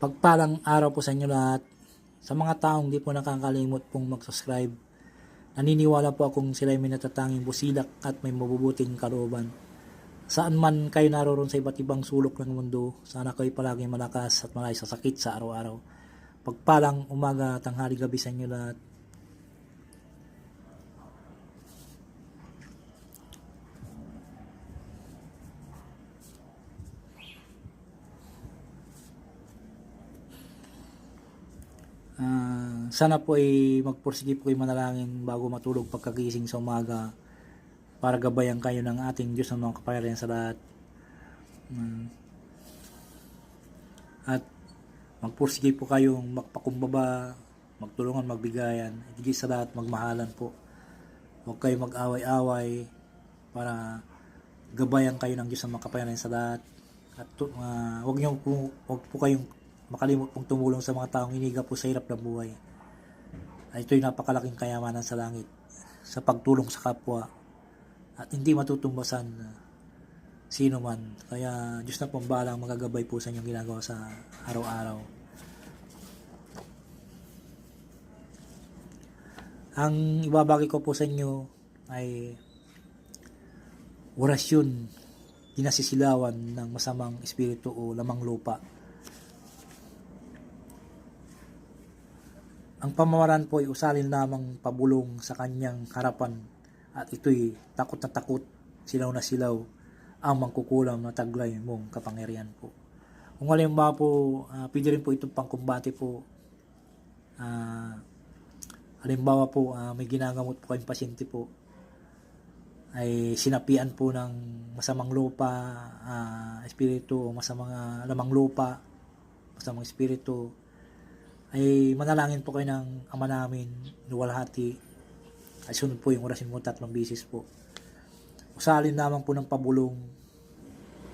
Pagpalang araw po sa inyo lahat. Sa mga taong di po nakakalimot pong mag-subscribe, naniniwala po akong sila may natatanging busilak at may mabubuting kalooban. Saan man kayo naroon sa iba't ibang sulok ng mundo, sana kayo palagi malakas at malay sa sakit sa araw-araw. Pagpalang umaga, tanghali, gabi sa inyo lahat. Sana po ay magpursige po kayo manalangin bago matulog pagkagising sa umaga para gabayan kayo ng ating Diyos ng mga kapangyarihan sa lahat. Mm. At magpursige po kayong magpakumbaba, magtulungan, magbigayan, higit sa lahat magmahalan po. Huwag kayo mag-away-away para gabayan kayo ng Diyos ng mga kapangyarihan sa lahat. At ah, huwag niyo po, huwag po kayong makalimot pong tumulong sa mga taong iniga po sa hirap ng buhay. Ay ito'y napakalaking kayamanan sa langit sa pagtulong sa kapwa at hindi matutumbasan sino man. Kaya Diyos na pong balang magagabay po sa inyong ginagawa sa araw-araw. Ang ibabagi ko po sa inyo ay orasyon dinasisilawan ng masamang espiritu o lamang lupa. Ang pamamaraan po ay usalin lamang pabulong sa kanyang harapan at ito'y takot na takot, silaw na silaw ang mangkukulam na taglay mong kapangyarihan po. Kung halimbawa po, uh, pwede rin po itong pangkumbate po. Ah, halimbawa po, ah, may ginagamot po kayong pasyente po ay sinapian po ng masamang lupa, ah, espiritu, masamang ah, lamang lupa, masamang espiritu, ay manalangin po kayo ng ama namin, luwalhati, ay sunod po yung orasin mo tatlong bisis po. Usalin lamang po ng pabulong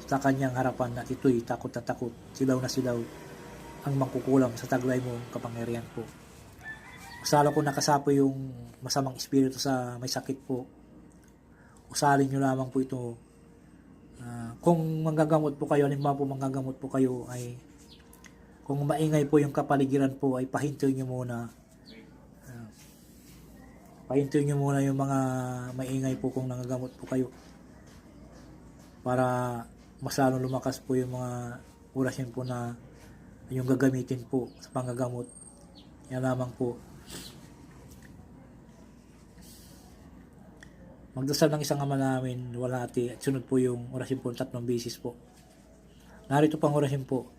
sa kanyang harapan at ito'y takot na takot, silaw na silaw, ang mangkukulam sa taglay mo kapangyarihan po. Usala ko nakasapo yung masamang espiritu sa may sakit po. Usalin nyo lamang po ito. Ah, kung manggagamot po kayo, halimbawa po manggagamot po kayo ay kung maingay po yung kapaligiran po ay pahintoy nyo muna. Ah, pahintoy nyo muna yung mga maingay po kung nangagamot po kayo. Para mas lumakas po yung mga orasyon po na yung gagamitin po sa panggagamot. Yan lamang po. Magdasal ng isang ama namin, walati, at sunod po yung orasyon po tatlong bisis po. Narito pang orasyon po.